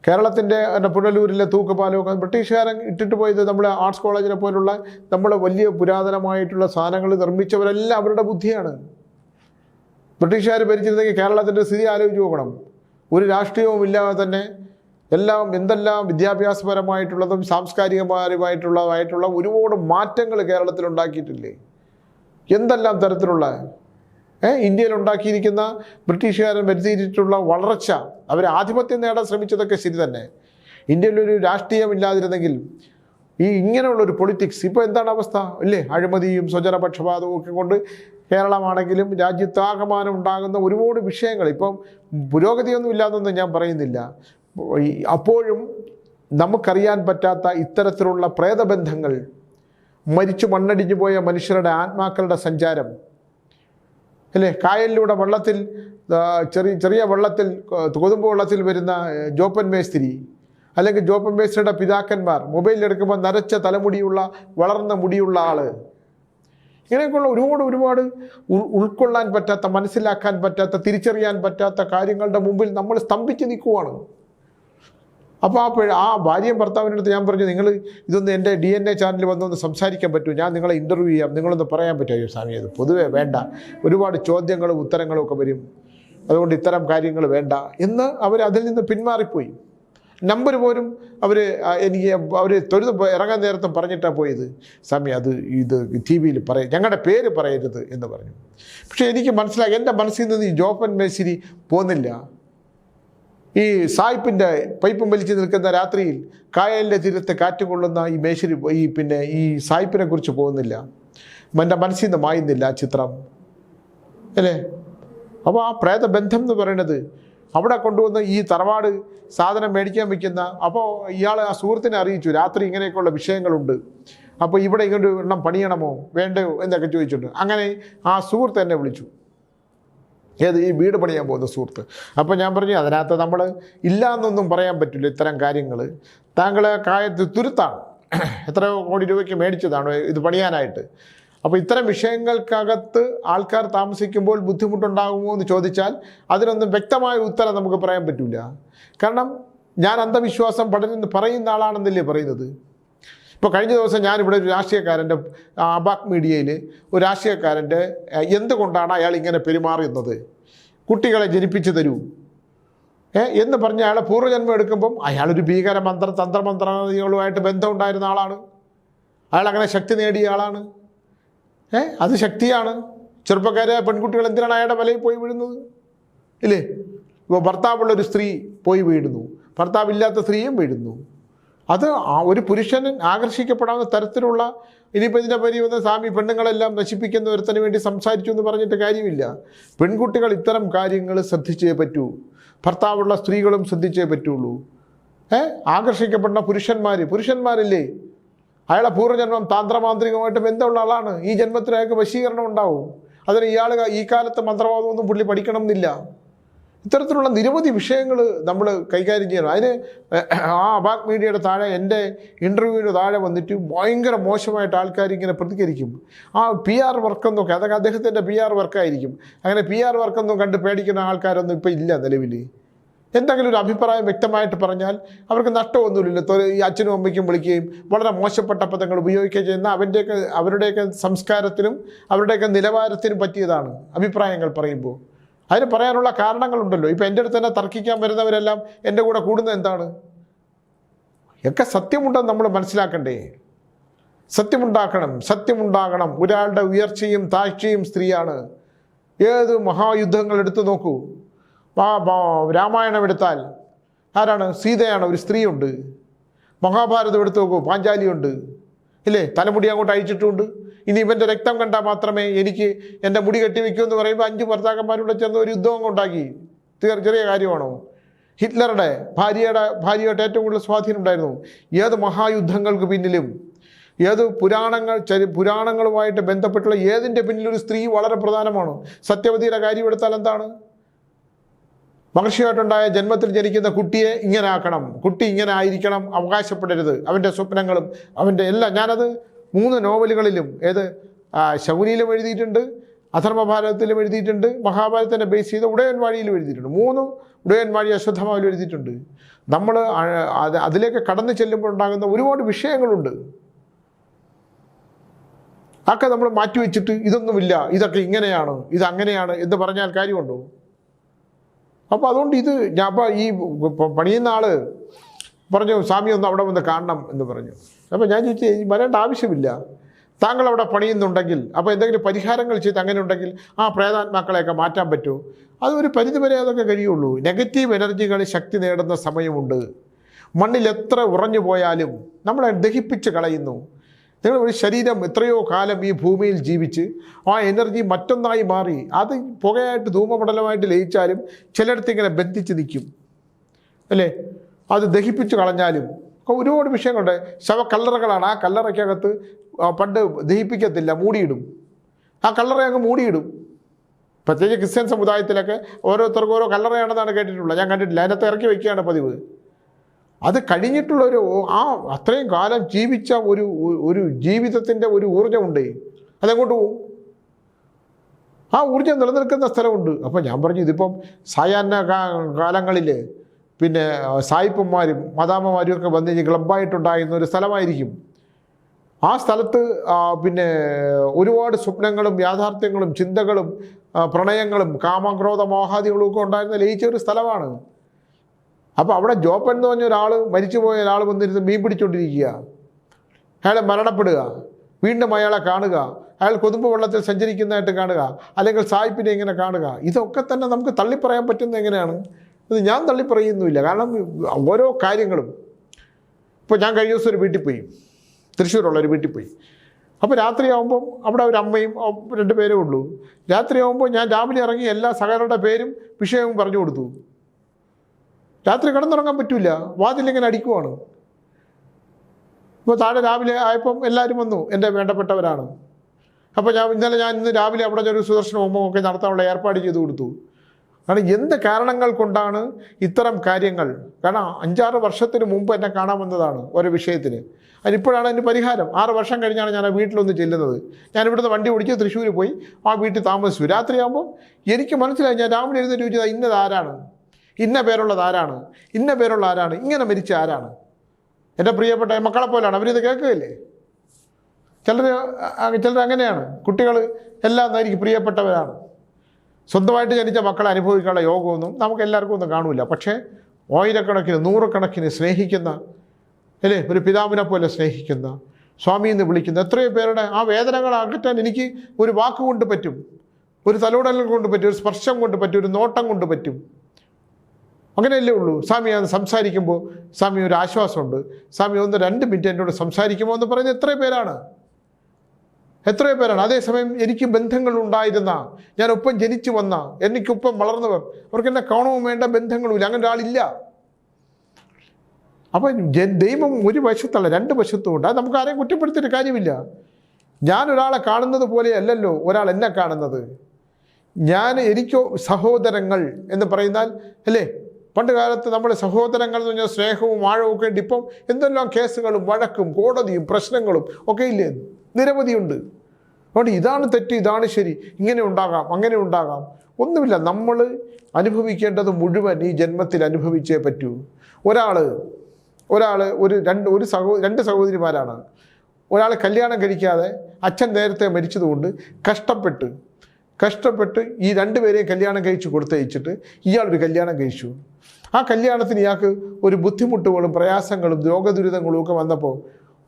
കേരളത്തിന്റെ പുനലൂരിലെ തൂക്കുപാലമൊക്കെ ബ്രിട്ടീഷുകാരൻ ഇട്ടിട്ട് പോയത് നമ്മുടെ ആർട്സ് കോളേജിനെ പോലുള്ള നമ്മുടെ വലിയ പുരാതനമായിട്ടുള്ള സാധനങ്ങൾ നിർമ്മിച്ചവരെല്ലാം അവരുടെ ബുദ്ധിയാണ്. ബ്രിട്ടീഷുകാർ ഭരിച്ചിരുന്നെങ്കിൽ കേരളത്തിന്റെ സ്ഥിതി ആലോചിച്ച് നോക്കണം. ഒരു രാഷ്ട്രീയവും ഇല്ലാതെ തന്നെ എല്ലാം എന്തെല്ലാം വിദ്യാഭ്യാസപരമായിട്ടുള്ളതും സാംസ്കാരികപരമായിട്ടുള്ളതായിട്ടുള്ള ഒരുപാട് മാറ്റങ്ങൾ കേരളത്തിൽ ഉണ്ടാക്കിയിട്ടില്ലേ? എന്തെല്ലാം തരത്തിലുള്ള ഇന്ത്യയിൽ ഉണ്ടാക്കിയിരിക്കുന്ന ബ്രിട്ടീഷുകാരൻ വരുത്തിയിട്ടുള്ള വളർച്ച അവർ ആധിപത്യം നേടാൻ ശ്രമിച്ചതൊക്കെ ശരി തന്നെ. ഇന്ത്യയിലൊരു രാഷ്ട്രീയമില്ലാതിരുന്നെങ്കിൽ ഈ ഇങ്ങനെയുള്ളൊരു പൊളിറ്റിക്സ് ഇപ്പോൾ എന്താണ് അവസ്ഥ? ഇല്ലേ? അഴിമതിയും സ്വജനപക്ഷപാതവും ഒക്കെ കൊണ്ട് കേരളമാണെങ്കിലും രാജ്യത്താകമാനം ഉണ്ടാകുന്ന ഒരുപാട് വിഷയങ്ങൾ. ഇപ്പം പുരോഗതിയൊന്നും ഇല്ലാന്നൊന്നും ഞാൻ പറയുന്നില്ല. അപ്പോഴും നമുക്കറിയാൻ പറ്റാത്ത ഇത്തരത്തിലുള്ള പ്രേതബന്ധങ്ങൾ മരിച്ചു മണ്ണടിഞ്ഞു പോയ മനുഷ്യരുടെ ആത്മാക്കളുടെ സഞ്ചാരം. അല്ലേ? കായലിലൂടെ വെള്ളത്തിൽ ചെറിയ ചെറിയ വെള്ളത്തിൽ കൊതുമ്പ് വെള്ളത്തിൽ വരുന്ന ജോപ്പൻ മേസ്തിരി അല്ലെങ്കിൽ ജോപ്പൻ മേസ്തിരിയുടെ പിതാക്കന്മാർ മൊബൈലിലെടുക്കുമ്പോൾ നരച്ച തലമുടിയുള്ള വളർന്ന മുടിയുള്ള ആൾ. ഇങ്ങനെയൊക്കെയുള്ള ഒരുപാട് ഒരുപാട് ഉൾ- ഉൾക്കൊള്ളാൻ പറ്റാത്ത മനസ്സിലാക്കാൻ പറ്റാത്ത തിരിച്ചറിയാൻ പറ്റാത്ത കാര്യങ്ങളുടെ മുമ്പിൽ നമ്മൾ സ്തംഭിച്ച് നിൽക്കുവാണ്. അപ്പോൾ ആ പെ- ആ ഭാര്യയും ഭർത്താവിന്റെ അടുത്ത് ഞാൻ പറഞ്ഞു നിങ്ങൾ ഇതൊന്ന് എന്റെ ഡി എൻ എ ചാനലിൽ വന്നൊന്ന് സംസാരിക്കാൻ പറ്റുമോ ഞാൻ നിങ്ങളെ ഇന്റർവ്യൂ ചെയ്യാം. നിങ്ങളൊന്ന് പറയാൻ പറ്റുമോ സ്വാമി അത് പൊതുവേ വേണ്ട. ഒരുപാട് ചോദ്യങ്ങളും ഉത്തരങ്ങളും ഒക്കെ വരും. അതുകൊണ്ട് ഇത്തരം കാര്യങ്ങൾ വേണ്ട എന്ന് അവർ അതിൽ നിന്ന് പിന്മാറിപ്പോയി. നമ്പർ പോലും അവർ എനിക്ക് അവർ തൊഴുത് ഇറങ്ങാൻ നേരത്തെ പറഞ്ഞിട്ടാണ് പോയത്. സ്വാമി അത് ഇത് ടി വിയിൽ പറയ ഞങ്ങളുടെ പേര് പറയരുത് എന്ന് പറഞ്ഞു. പക്ഷേ എനിക്ക് മനസ്സിലായി എന്റെ മനസ്സിൽ നിന്ന് ഈ ജോപ്പൻ മേശിരി പോകുന്നില്ല ഈ സായിപ്പിന്റെ പൈപ്പും വലിച്ചു നിൽക്കുന്ന രാത്രിയിൽ കായലിന്റെ തീരത്തെ കാറ്റ് കൊള്ളുന്ന ഈ മേശരി ഈ പിന്നെ ഈ സായിപ്പിനെ കുറിച്ച് പോകുന്നില്ല. എന്റെ മനസ്സിൽ നിന്ന് മായുന്നില്ല ആ ചിത്രം. അല്ലേ? അപ്പോൾ ആ പ്രേതബന്ധം എന്ന് പറയുന്നത് അവിടെ കൊണ്ടുവന്ന് ഈ തറവാട് സാധനം മേടിക്കാൻ വെക്കുന്ന അപ്പോൾ ഇയാൾ ആ സുഹൃത്തിനെ അറിയിച്ചു രാത്രി ഇങ്ങനെയൊക്കെയുള്ള വിഷയങ്ങളുണ്ട്. അപ്പോൾ ഇവിടെ ഇങ്ങോട്ട് എണ്ണം പണിയണമോ വേണ്ടയോ എന്നൊക്കെ ചോദിച്ചിട്ടുണ്ട്. അങ്ങനെ ആ സുഹൃത്ത് എന്നെ വിളിച്ചു. ഏത് ഈ വീട് പണിയാൻ പോകുന്ന സുഹൃത്ത്. അപ്പോൾ ഞാൻ പറഞ്ഞു അതിനകത്ത് നമ്മൾ ഇല്ല എന്നൊന്നും പറയാൻ പറ്റില്ല ഇത്തരം കാര്യങ്ങൾ താങ്കൾ കായത്ത് തുരുത്താണ്. എത്ര കോടി രൂപയ്ക്ക് മേടിച്ചതാണ് ഇത് പണിയാനായിട്ട്. അപ്പോൾ ഇത്തരം വിഷയങ്ങൾക്കകത്ത് ആൾക്കാർ താമസിക്കുമ്പോൾ ബുദ്ധിമുട്ടുണ്ടാകുമോ എന്ന് ചോദിച്ചാൽ അതിനൊന്നും വ്യക്തമായ ഉത്തരം നമുക്ക് പറയാൻ പറ്റില്ല കാരണം ഞാൻ അന്ധവിശ്വാസം പഠനം പറയുന്ന ആളാണെന്നല്ലേ പറയുന്നത്? ഇപ്പോൾ കഴിഞ്ഞ ദിവസം ഞാനിവിടെ ഒരു രാഷ്ട്രീയക്കാരന്റെ അബാക് മീഡിയയിൽ ഒരു രാഷ്ട്രീയക്കാരന്റെ എന്തുകൊണ്ടാണ് അയാൾ ഇങ്ങനെ പെരുമാറുന്നത് കുട്ടികളെ ജനിപ്പിച്ചു തരൂ. എന്ന് പറഞ്ഞ് അയാളെ പൂർവജന്മം എടുക്കുമ്പം അയാളൊരു ഭീകര മന്ത്ര തന്ത്രമന്ത്രങ്ങളുമായിട്ട് ബന്ധമുണ്ടായിരുന്ന ആളാണ്. അയാൾ അങ്ങനെ ശക്തി നേടിയ ആളാണ്. ഏ അത് ശക്തിയാണ്. ചെറുപ്പക്കാരെ പെൺകുട്ടികൾ എന്തിനാണ് അയാളുടെ വലയിൽ പോയി വീഴുന്നത്? ഇല്ലേ? ഇപ്പോൾ ഭർത്താവുള്ളൊരു സ്ത്രീ പോയി വീഴുന്നു. ഭർത്താവില്ലാത്ത സ്ത്രീയും വീഴുന്നു. അത് ഒരു പുരുഷൻ ആകർഷിക്കപ്പെടാവുന്ന തരത്തിലുള്ള ഇനിയിപ്പോൾ ഇതിന്റെ പരി വന്ന സ്വാമി പെണ്ണുങ്ങളെല്ലാം നശിപ്പിക്കുന്ന ഒരുത്തന് വേണ്ടി സംസാരിച്ചു എന്ന് പറഞ്ഞിട്ട് കാര്യമില്ല. പെൺകുട്ടികൾ ഇത്തരം കാര്യങ്ങൾ ശ്രദ്ധിച്ചേ പറ്റൂ. ഭർത്താവുള്ള സ്ത്രീകളും ശ്രദ്ധിച്ചേ പറ്റുള്ളൂ. ഏ? ആകർഷിക്കപ്പെടുന്ന പുരുഷന്മാർ പുരുഷന്മാരില്ലേ? അയാളെ പൂർവജന്മം താന്ത്രമാന്ത്രികമായിട്ട് ബന്ധമുള്ള ആളാണ്. ഈ ജന്മത്തിൽ അയാൾക്ക് വശീകരണം ഉണ്ടാവും. അതിന് ഇയാൾ ഈ കാലത്ത് മന്ത്രവാദമൊന്നും പുള്ളി പഠിക്കണം എന്നില്ല ഇത്തരത്തിലുള്ള നിരവധി വിഷയങ്ങൾ നമ്മൾ കൈകാര്യം ചെയ്യണം. അതിന് ആ അബാക് മീഡിയയുടെ താഴെ എന്റെ ഇന്റർവ്യൂവിന്റെ താഴെ വന്നിട്ട് ഭയങ്കര മോശമായിട്ട് ആൾക്കാർ ഇങ്ങനെ പ്രതികരിക്കും. ആ പി ആർ വർക്കെന്നൊക്കെ അതൊക്കെ അദ്ദേഹത്തിന്റെ പി ആർ വർക്കായിരിക്കും. അങ്ങനെ പി ആർ വർക്കൊന്നും കണ്ട് പേടിക്കുന്ന ആൾക്കാരൊന്നും ഇപ്പോൾ ഇല്ല നിലവിൽ എന്തെങ്കിലും ഒരു അഭിപ്രായം വ്യക്തമായിട്ട് പറഞ്ഞാൽ അവർക്ക് നഷ്ടമൊന്നുമില്ല ഈ അച്ഛനും അമ്മയ്ക്കും വിളിക്കുകയും വളരെ മോശപ്പെട്ട പദങ്ങൾ ഉപയോഗിക്കുകയും ചെയ്യുന്ന അവന്റെയൊക്കെ അവരുടെയൊക്കെ സംസ്കാരത്തിനും അവരുടെയൊക്കെ നിലവാരത്തിനും പറ്റിയതാണ് അഭിപ്രായങ്ങൾ പറയുമ്പോൾ. അതിന് പറയാനുള്ള കാരണങ്ങളുണ്ടല്ലോ. ഇപ്പം എന്റെ അടുത്ത് തന്നെ തർക്കിക്കാൻ വരുന്നവരെല്ലാം എന്റെ കൂടെ കൂടുന്നത് എന്താണ്? ഒക്കെ സത്യമുണ്ടെന്ന് നമ്മൾ മനസ്സിലാക്കണ്ടേ? സത്യമുണ്ടാക്കണം സത്യമുണ്ടാകണം. ഒരാളുടെ ഉയർച്ചയും താഴ്ചയും സ്ത്രീയാണ്. ഏത് മഹായുദ്ധങ്ങൾ എടുത്തു നോക്കൂ. രാമായണം എടുത്താൽ ആരാണ്? സീതയാണ് ഒരു സ്ത്രീയുണ്ട്. മഹാഭാരതം എടുത്തു നോക്കൂ പാഞ്ചാലിയുണ്ട്. ഇല്ലേ? തലമുടി അങ്ങോട്ട് അയച്ചിട്ടുണ്ട് ഇനി ഇവന്റെ രക്തം കണ്ടാൽ മാത്രമേ എനിക്ക് എന്റെ മുടി കെട്ടിവെക്കൂ എന്ന് പറയുമ്പോൾ അഞ്ച് ഭർത്താക്കന്മാരുടെ ചെന്ന് ഒരു യുദ്ധം അങ്ങ് ഉണ്ടാക്കി. ചെറിയ കാര്യമാണോ? ഹിറ്റ്ലറുടെ ഭാര്യയുടെ ഭാര്യയായിട്ട് ഏറ്റവും കൂടുതൽ സ്വാധീനം ഉണ്ടായിരുന്നു. ഏത് മഹായുദ്ധങ്ങൾക്ക് പിന്നിലും ഏത് പുരാണങ്ങൾ ചരി പുരാണങ്ങളുമായിട്ട് ബന്ധപ്പെട്ടുള്ള ഏതിന്റെ പിന്നിലൊരു സ്ത്രീ വളരെ പ്രധാനമാണ്. സത്യവതിയുടെ കാര്യം എടുത്താൽ എന്താണ്? മഹർഷിയായിട്ടുണ്ടായ ജന്മത്തിൽ ജനിക്കുന്ന കുട്ടിയെ ഇങ്ങനെ ആക്കണം കുട്ടി ഇങ്ങനെ ആയിരിക്കണം അവകാശപ്പെടരുത്. അവന്റെ സ്വപ്നങ്ങളും അവന്റെ എല്ലാം. ഞാനത് മൂന്ന് നോവലുകളിലും ഏത് ശൗനിയിലും എഴുതിയിട്ടുണ്ട് അധർമ്മഭാരതത്തിലും എഴുതിയിട്ടുണ്ട് മഹാഭാരതത്തിനെ ബേസ് ചെയ്ത് ഉടയൻവാഴിയിലും എഴുതിയിട്ടുണ്ട്. മൂന്ന് ഉടയൻവാഴി അശ്വത്ഥമാവിലും എഴുതിയിട്ടുണ്ട്. നമ്മൾ അത് അതിലേക്ക് കടന്നു ചെല്ലുമ്പോൾ ഉണ്ടാകുന്ന ഒരുപാട് വിഷയങ്ങളുണ്ട്. അതൊക്കെ നമ്മൾ മാറ്റിവെച്ചിട്ട് ഇതൊന്നുമില്ല ഇതൊക്കെ ഇങ്ങനെയാണ് ഇത് അങ്ങനെയാണ് എന്ന് പറഞ്ഞാൽ കാര്യമുണ്ടോ? അപ്പോൾ അതുകൊണ്ട് ഇത് ഞാൻ അപ്പോൾ ഈ പണിയുന്ന ആൾ പറഞ്ഞു സ്വാമി ഒന്ന് അവിടെ വന്ന് കാണണം എന്ന് പറഞ്ഞു. അപ്പോൾ ഞാൻ ചോദിച്ചു "ഈ വരേണ്ട ആവശ്യമില്ല. താങ്കൾ അവിടെ പണിയുന്നുണ്ടെങ്കിൽ അപ്പോൾ എന്തെങ്കിലും പരിഹാരങ്ങൾ ചെയ്ത് അങ്ങനെ ഉണ്ടെങ്കിൽ ആ പ്രേതാത്മാക്കളെയൊക്കെ മാറ്റാൻ പറ്റുമോ അതൊരു പരിധിവരെ അതൊക്കെ കഴിയുള്ളൂ. നെഗറ്റീവ് എനർജികൾ ശക്തി നേടുന്ന സമയമുണ്ട്. മണ്ണിൽ എത്ര ഉറഞ്ഞു പോയാലും നമ്മളെ ദഹിപ്പിച്ച് കളയുന്നു. നിങ്ങൾ ഒരു ശരീരം എത്രയോ കാലം ഈ ഭൂമിയിൽ ജീവിച്ച് ആ എനർജി മറ്റൊന്നായി മാറി. അത് പുകയായിട്ട് ധൂമപടലമായിട്ട് ലയിച്ചാലും ചിലയിടത്ത് ഇങ്ങനെ ബന്ധിച്ച് നിൽക്കും. അല്ലേ? അത് ദഹിപ്പിച്ച് കളഞ്ഞാലും. ഒരുപാട് വിഷയങ്ങളുണ്ട്. ശവക്കല്ലറകളാണ് ആ കല്ലറയ്ക്കകത്ത് പണ്ട് ദഹിപ്പിക്കത്തില്ല മൂടിയിടും. ആ കല്ലറ അങ്ങ് മൂടിയിടും. പ്രത്യേകിച്ച് ക്രിസ്ത്യൻ സമുദായത്തിലൊക്കെ ഓരോരുത്തർക്കും ഓരോ കല്ലറയാണെന്നാണ് കേട്ടിട്ടുള്ളത്. ഞാൻ കണ്ടിട്ടില്ല. അതിനകത്ത് ഇറക്കി വയ്ക്കുകയാണ് പതിവ്. അത് കഴിഞ്ഞിട്ടുള്ള ഒരു ആ അത്രയും കാലം ജീവിച്ച ഒരു ഒരു ജീവിതത്തിന്റെ ഒരു ഊർജമുണ്ട്. അതെങ്ങോട്ട് പോകും ആ ഊർജം നിലനിൽക്കുന്ന സ്ഥലമുണ്ട്. അപ്പോൾ ഞാൻ പറഞ്ഞു ഇതിപ്പം സായാഹ്ന കാലങ്ങളിൽ പിന്നെ സായിപ്പന്മാരും മദാമ്മമാരും ഒക്കെ വന്ന് കഴിഞ്ഞ് ക്ലബ്ബായിട്ടുണ്ടായിരുന്ന ഒരു സ്ഥലമായിരിക്കും. ആ സ്ഥലത്ത് പിന്നെ ഒരുപാട് സ്വപ്നങ്ങളും യാഥാർത്ഥ്യങ്ങളും ചിന്തകളും പ്രണയങ്ങളും കാമക്രോധ മോഹാദികളും ഒക്കെ ഉണ്ടായിരുന്ന ലയിച്ച ഒരു സ്ഥലമാണ്. അപ്പോൾ അവിടെ ജോപ്പൻ എന്ന് പറഞ്ഞ ഒരാൾ മരിച്ചുപോയ ഒരാൾ വന്നിരുന്ന് മീൻ പിടിച്ചുകൊണ്ടിരിക്കുക അയാൾ മരണപ്പെടുക. വീണ്ടും അയാളെ കാണുക. അയാൾ കൊതുമ്പ് വെള്ളത്തിൽ സഞ്ചരിക്കുന്നതായിട്ട് കാണുക. അല്ലെങ്കിൽ സായിപ്പിനെ ഇങ്ങനെ കാണുക. ഇതൊക്കെ തന്നെ നമുക്ക് തള്ളിപ്പറയാൻ പറ്റുന്നത് എങ്ങനെയാണ്? ഇത് ഞാൻ തള്ളിപ്പറയുന്നുമില്ല. കാരണം ഓരോ കാര്യങ്ങളും. ഇപ്പോൾ ഞാൻ കഴിഞ്ഞ ദിവസം ഒരു വീട്ടിൽ പോയി. തൃശ്ശൂരുള്ള ഒരു വീട്ടിൽ പോയി. അപ്പോൾ രാത്രിയാകുമ്പം അവിടെ ഒരു അമ്മയും രണ്ട് പേരേ ഉള്ളൂ. രാത്രിയാകുമ്പോൾ ഞാൻ രാവിലെ ഇറങ്ങി എല്ലാ സഹകരണയുടെ പേരും വിഷയവും പറഞ്ഞു കൊടുത്തു. രാത്രി കിടന്നുറങ്ങാൻ പറ്റില്ല വാതിലിങ്ങനെ അടിക്കുവാണ്. ഇപ്പോൾ താഴെ രാവിലെ ആയപ്പം എല്ലാവരും വന്നു എന്റെ വേണ്ടപ്പെട്ടവരാണ്. അപ്പോൾ ഞാൻ ഇന്നലെ ഞാൻ ഇന്ന് രാവിലെ അവിടെ ഒരു സുദർശന ഹോമമൊക്കെ നടത്താനുള്ള ഏർപ്പാട് ചെയ്തു കൊടുത്തു. കാരണം എന്ത് കാരണങ്ങൾ കൊണ്ടാണ് ഇത്തരം കാര്യങ്ങൾ? കാരണം അഞ്ചാറ് വർഷത്തിന് മുമ്പ് എന്നെ കാണാൻ വന്നതാണ് ഓരോ വിഷയത്തിന്. അതിനിപ്പോഴാണ് അതിന് പരിഹാരം. ആറ് വർഷം കഴിഞ്ഞാണ് ഞാൻ ആ വീട്ടിലൊന്ന് ചെല്ലുന്നത്. ഞാൻ ഇവിടുന്ന് വണ്ടി ഓടിച്ച് തൃശ്ശൂർ പോയി ആ വീട്ടിൽ താമസിച്ചു. രാത്രിയാകുമ്പോൾ എനിക്ക് മനസ്സിലായി ഞാൻ രാവിലെ എഴുന്നേറ്റ് ചോദിച്ചത് ഇന്നത് ആരാണ്? ഇന്ന പേരുള്ളത് ആരാണ്? ഇന്ന പേരുള്ള ആരാണ്? ഇങ്ങനെ മരിച്ച ആരാണ്? എന്റെ പ്രിയപ്പെട്ട മക്കളെ പോലാണ്. അവരിത് കേൾക്കുകയില്ലേ? ചിലർ ചിലർ അങ്ങനെയാണ്. കുട്ടികൾ എല്ലാം എനിക്ക് പ്രിയപ്പെട്ടവരാണ്. സ്വന്തമായിട്ട് ജനിച്ച മക്കളെ അനുഭവിക്കാനുള്ള യോഗമൊന്നും നമുക്ക് എല്ലാവർക്കും ഒന്നും കാണില്ല പക്ഷേ ആയിരക്കണക്കിന് നൂറുകണക്കിന് സ്നേഹിക്കുന്ന അല്ലേ? ഒരു പിതാവിനെ പോലെ സ്നേഹിക്കുന്ന സ്വാമി എന്ന് വിളിക്കുന്ന എത്രയോ പേരുടെ ആ വേദനകൾ അകറ്റാൻ എനിക്ക് ഒരു വാക്കുകൊണ്ട് പറ്റും. ഒരു തലോടൽ കൊണ്ട് പറ്റും ഒരു സ്പർശം കൊണ്ട് പറ്റും ഒരു നോട്ടം കൊണ്ട് പറ്റും. അങ്ങനെയല്ലേ ഉള്ളൂ. സ്വാമി അത് സംസാരിക്കുമ്പോൾ സ്വാമി ഒരു ആശ്വാസമുണ്ട്. സ്വാമി ഒന്ന് രണ്ട് മിനിറ്റ് എന്നോട് സംസാരിക്കുമോ എന്ന് പറയുന്നത് എത്ര പേരാണ്. എത്രയോ പേരാണ്. അതേസമയം എനിക്ക് ബന്ധങ്ങൾ ഉണ്ടായിരുന്ന ഞാൻ ഒപ്പം ജനിച്ചു വന്ന എനിക്കൊപ്പം വളർന്നവർ അവർക്ക് എന്നെ കാണുമോ വേണ്ട ബന്ധങ്ങളുമില്ല. അങ്ങനെ ഒരാളില്ല. അപ്പം ദൈവം ഒരു വശത്തല്ല രണ്ട് വശത്തും ഉണ്ട്. അത് നമുക്ക് ആരെയും കുറ്റപ്പെടുത്തിയിട്ട് കാര്യമില്ല. ഞാൻ ഒരാളെ കാണുന്നത് പോലെ അല്ലല്ലോ ഒരാൾ എന്നെ കാണുന്നത്. ഞാൻ എനിക്കോ സഹോദരങ്ങൾ എന്ന് പറയുന്നാൽ അല്ലേ? പണ്ട് കാലത്ത് നമ്മുടെ സഹോദരങ്ങൾ എന്ന് പറഞ്ഞാൽ സ്നേഹവും ആഴവും ഒക്കെ ഉണ്ട് ഇപ്പം എന്തെല്ലാം കേസുകളും വഴക്കും കോടതിയും പ്രശ്നങ്ങളും ഒക്കെ ഇല്ലേ? നിരവധിയുണ്ട്. അതുകൊണ്ട് ഇതാണ് തെറ്റ് ഇതാണ് ശരി. ഇങ്ങനെ ഉണ്ടാകാം അങ്ങനെ ഉണ്ടാകാം. ഒന്നുമില്ല നമ്മൾ അനുഭവിക്കേണ്ടത് മുഴുവൻ ഈ ജന്മത്തിൽ അനുഭവിച്ചേ പറ്റൂ. ഒരാൾ ഒരാൾ ഒരു രണ്ട് ഒരു സഹോ രണ്ട് സഹോദരിമാരാണ്. ഒരാൾ കല്യാണം കഴിക്കാതെ അച്ഛൻ നേരത്തെ മരിച്ചതുകൊണ്ട് കഷ്ടപ്പെട്ട് കഷ്ടപ്പെട്ട് ഈ രണ്ടുപേരെയും കല്യാണം കഴിച്ച് കൊടുത്തയച്ചിട്ട് ഇയാളൊരു കല്യാണം കഴിച്ചു. ആ കല്യാണത്തിന് ഇയാൾക്ക് ഒരു ബുദ്ധിമുട്ടുകളും പ്രയാസങ്ങളും രോഗദുരിതങ്ങളും ഒക്കെ വന്നപ്പോൾ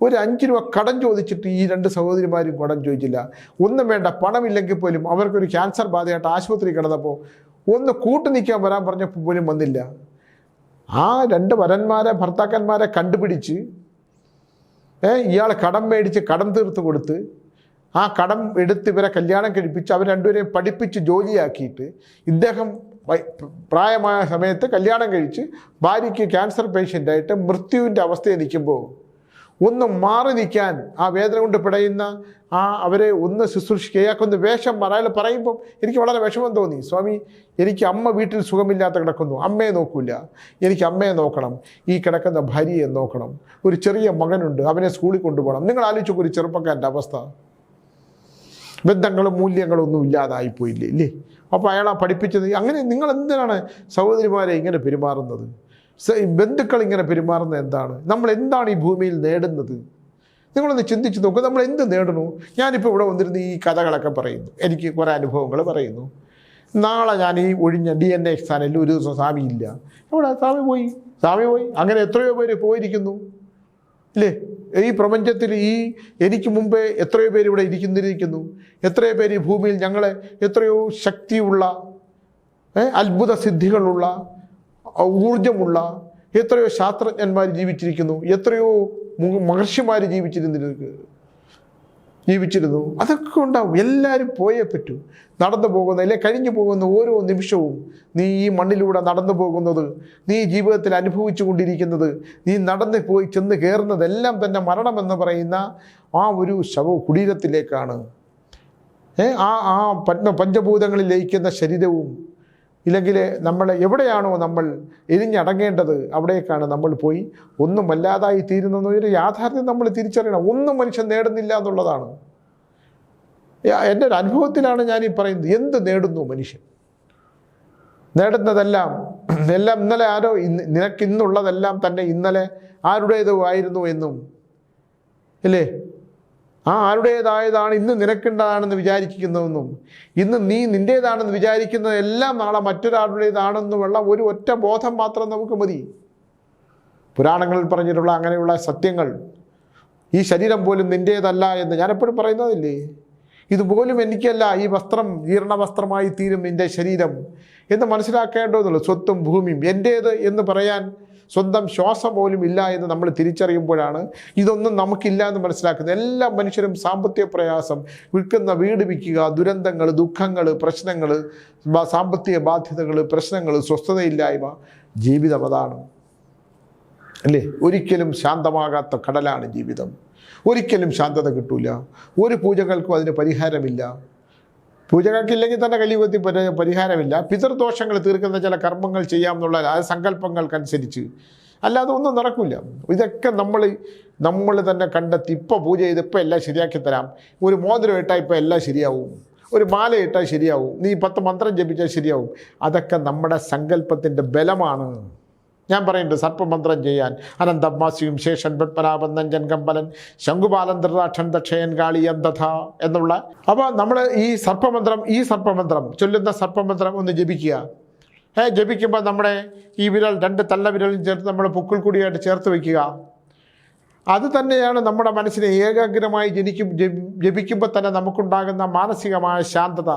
ഒരു അഞ്ച് രൂപ കടം ചോദിച്ചിട്ട് ഈ രണ്ട് സഹോദരിമാരും കടം ചോദിച്ചില്ല. ഒന്നും വേണ്ട പണമില്ലെങ്കിൽ പോലും അവർക്കൊരു ക്യാൻസർ ബാധയായിട്ട് ആശുപത്രി കിടന്നപ്പോൾ ഒന്ന് കൂട്ടു നിൽക്കാൻ വരാൻ പറഞ്ഞപ്പോൾ പോലും വന്നില്ല. ആ രണ്ട് വരന്മാരെ ഭർത്താക്കന്മാരെ കണ്ടുപിടിച്ച് ഇയാൾ കടം മേടിച്ച് കടം തീർത്ത് കൊടുത്ത് ആ കടം എടുത്ത് ഇവരെ കല്യാണം കഴിപ്പിച്ച് അവർ രണ്ടുപേരെയും പഠിപ്പിച്ച് ജോലിയാക്കിയിട്ട് ഇദ്ദേഹം പ്രായമായ സമയത്ത് കല്യാണം കഴിച്ച് ഭാര്യയ്ക്ക് ക്യാൻസർ പേഷ്യന്റായിട്ട് മൃത്യുവിന്റെ അവസ്ഥയിൽ നിൽക്കുമ്പോൾ ഒന്ന് മാറി നിൽക്കാൻ ആ വേദന കൊണ്ട് പിടയുന്ന ആ അവരെ ഒന്ന് ശുശ്രൂഷിക്കുക ഇയാൾക്കൊന്ന് വേഷം മാറാൻ പറയുമ്പം എനിക്ക് വളരെ വിഷമം തോന്നി. സ്വാമി എനിക്ക് അമ്മ വീട്ടിൽ സുഖമില്ലാത്ത കിടക്കുന്നു. അമ്മയെ നോക്കൂല. എനിക്ക് അമ്മയെ നോക്കണം. ഈ കിടക്കുന്ന ഭാര്യയെ നോക്കണം. ഒരു ചെറിയ മകനുണ്ട്. അവനെ സ്കൂളിൽ കൊണ്ടുപോകണം. നിങ്ങൾ ആലോചിച്ചു ഒരു ചെറുപ്പക്കാരന്റെ അവസ്ഥ. ബന്ധങ്ങളും മൂല്യങ്ങളും ഒന്നും ഇല്ലാതായിപ്പോയില്ലേ ഇല്ലേ? അപ്പോൾ അയാളാ പഠിപ്പിച്ചത്. അങ്ങനെ നിങ്ങൾ എന്തിനാണ് സഹോദരിമാരെ ഇങ്ങനെ പെരുമാറുന്നത്? ബന്ധുക്കൾ ഇങ്ങനെ പെരുമാറുന്നത് എന്താണ്? നമ്മൾ എന്താണ് ഈ ഭൂമിയിൽ നേടുന്നത്? നിങ്ങളൊന്ന് ചിന്തിച്ച് നോക്കുക നമ്മൾ എന്ത് നേടണു ഞാനിപ്പോൾ ഇവിടെ വന്നിരുന്ന് ഈ കഥകളൊക്കെ പറയുന്നു. എനിക്ക് കുറേ അനുഭവങ്ങൾ പറയുന്നു. നാളെ ഞാൻ ഈ ഒഴിഞ്ഞ ഡി എൻ എ സ്ഥാനത്തിൽ ഒരു ദിവസം സ്വാമിയില്ല. എവിടെ? സ്വാമി പോയി? സ്വാമി പോയി? അങ്ങനെ എത്രയോ പേര് പോയിരിക്കുന്നു. ഇല്ലേ? ഈ പ്രപഞ്ചത്തിൽ ഈ എനിക്ക് മുമ്പേ എത്രയോ പേര് ഇവിടെ ഇരിക്കുന്നിരിക്കുന്നു. എത്രയോ പേര് ഈ ഭൂമിയിൽ ഞങ്ങളെ എത്രയോ ശക്തിയുള്ള അത്ഭുത സിദ്ധികളുള്ള ഊർജമുള്ള എത്രയോ ശാസ്ത്രജ്ഞന്മാർ ജീവിച്ചിരിക്കുന്നു. എത്രയോ മഹർഷിമാർ ജീവിച്ചിരുന്നിരിക്കുന്നു. ജീവിച്ചിരുന്നു. അതൊക്കെ ഉണ്ടാവും. എല്ലാവരും പോയേ പറ്റൂ. നടന്നു പോകുന്ന അല്ലെ കഴിഞ്ഞു പോകുന്ന ഓരോ നിമിഷവും നീ ഈ മണ്ണിലൂടെ നടന്നു പോകുന്നത് നീ ജീവിതത്തിൽ അനുഭവിച്ചു കൊണ്ടിരിക്കുന്നത് നീ നടന്ന് പോയി ചെന്ന് കയറുന്നതെല്ലാം തന്നെ മരണമെന്ന് പറയുന്ന ആ ഒരു ശവ കുടീരത്തിലേക്കാണ് ആ ആ പഞ്ചഭൂതങ്ങളിൽ ലയിക്കുന്ന ശരീരവും ഇല്ലെങ്കിൽ നമ്മൾ എവിടെയാണോ നമ്മൾ എരിഞ്ഞടങ്ങേണ്ടത് അവിടേക്കാണ് നമ്മൾ പോയി. ഒന്നും വല്ലാതായി തീരുന്ന ഒരു യാഥാർത്ഥ്യം നമ്മൾ തിരിച്ചറിയണം. ഒന്നും മനുഷ്യൻ നേടുന്നില്ല എന്നുള്ളതാണ്. എന്റെ ഒരു അനുഭവത്തിലാണ് ഞാൻ ഈ പറയുന്നത്. എന്ത് നേടുന്നു മനുഷ്യൻ? നേടുന്നതെല്ലാം എല്ലാം ഇന്നലെ ആരോ ഇന്ന് നിനക്ക് ഇന്നുള്ളതെല്ലാം തന്നെ ഇന്നലെ ആരുടേതോ ആയിരുന്നു എന്നും. ഇല്ലേ? ആ ആരുടേതായതാണ് ഇന്ന് നിനക്കുണ്ടതാണെന്ന് വിചാരിക്കുന്നതെന്നും ഇന്ന് നീ നിന്റേതാണെന്ന് വിചാരിക്കുന്നതെല്ലാം നാളെ മറ്റൊരാളുടേതാണെന്നുമുള്ള ഒരു ഒറ്റ ബോധം മാത്രം നമുക്ക് മതി. പുരാണങ്ങളിൽ പറഞ്ഞിട്ടുള്ള അങ്ങനെയുള്ള സത്യങ്ങൾ ഈ ശരീരം പോലും നിന്റേതല്ല എന്ന് ഞാൻ എപ്പോഴും പറയുന്നതില്ലേ? ഇതുപോലും എനിക്കല്ല ഈ വസ്ത്രം ജീർണ വസ്ത്രമായി തീരും നിന്റെ ശരീരം എന്ന് മനസ്സിലാക്കേണ്ടതുള്ളൂ. സ്വത്തും ഭൂമിയും എന്റേത് എന്ന് പറയാൻ സ്വന്തം ശ്വാസം പോലും ഇല്ല എന്ന് നമ്മൾ തിരിച്ചറിയുമ്പോഴാണ് ഇതൊന്നും നമുക്കില്ല എന്ന് മനസ്സിലാക്കുന്നത്. എല്ലാ മനുഷ്യരും സാമ്പത്തിക പ്രയാസം വിൽക്കുന്ന വീട് വിൽക്കുക ദുരന്തങ്ങൾ ദുഃഖങ്ങൾ പ്രശ്നങ്ങൾ സാമ്പത്തിക ബാധ്യതകൾ പ്രശ്നങ്ങൾ സ്വസ്ഥതയില്ലായ്മ ജീവിതം അതാണ്. അല്ലേ? ഒരിക്കലും ശാന്തമാകാത്ത കടലാണ് ജീവിതം. ഒരിക്കലും ശാന്തത കിട്ടൂല. ഒരു പൂജകൾക്കും അതിന് പരിഹാരമില്ല. പൂജകൾക്കില്ലെങ്കിൽ തന്നെ കലിയുഗത്തി പരി- പരിഹാരമില്ല. പിതൃദോഷങ്ങൾ തീർക്കുന്ന ചില കർമ്മങ്ങൾ ചെയ്യാം എന്നുള്ള ആ സങ്കല്പങ്ങൾക്കനുസരിച്ച്. അല്ലാതെ ഒന്നും നടക്കില്ല ഇതൊക്കെ നമ്മൾ നമ്മൾ തന്നെ കണ്ടെത്തി ഇപ്പോൾ പൂജ ചെയ്ത് ഇപ്പോൾ എല്ലാം ശരിയാക്കി തരാം. ഒരു മോതിരം ഇട്ടാൽ ഇപ്പോൾ എല്ലാം ശരിയാവും. ഒരു മാല ഇട്ടാൽ ശരിയാവും. നീ പത്ത് മന്ത്രം ജപിച്ചാൽ ശരിയാവും. അതൊക്കെ നമ്മുടെ സങ്കല്പത്തിന്റെ ബലമാണ്. ഞാൻ പറയുന്നത് സർപ്പമന്ത്രം ചെയ്യാൻ. അനന്തമാസിയും ശേഷൻ പത്മനാഭൻ നഞ്ചൻ കമ്പലൻ ശംഖുപാലൻ ധൃതാക്ഷൻ ദക്ഷയൻ കാളി ദഥ എന്നുള്ള. അപ്പോൾ നമ്മൾ ഈ സർപ്പമന്ത്രം ഈ സർപ്പമന്ത്രം ചൊല്ലുന്ന സർപ്പമന്ത്രം ഒന്ന് ജപിക്കുക. ഏ ജപിക്കുമ്പോൾ നമ്മുടെ ഈ വിരൽ രണ്ട് തല്ല വിരലും ചേർത്ത് നമ്മൾ പൊക്കിൾ കൂടിയായിട്ട് ചേർത്ത് വയ്ക്കുക. അത് തന്നെയാണ് നമ്മുടെ മനസ്സിനെ ഏകാഗ്രമായി ജനിക്കും ജപിക്കുമ്പോൾ തന്നെ നമുക്കുണ്ടാകുന്ന മാനസികമായ ശാന്തത.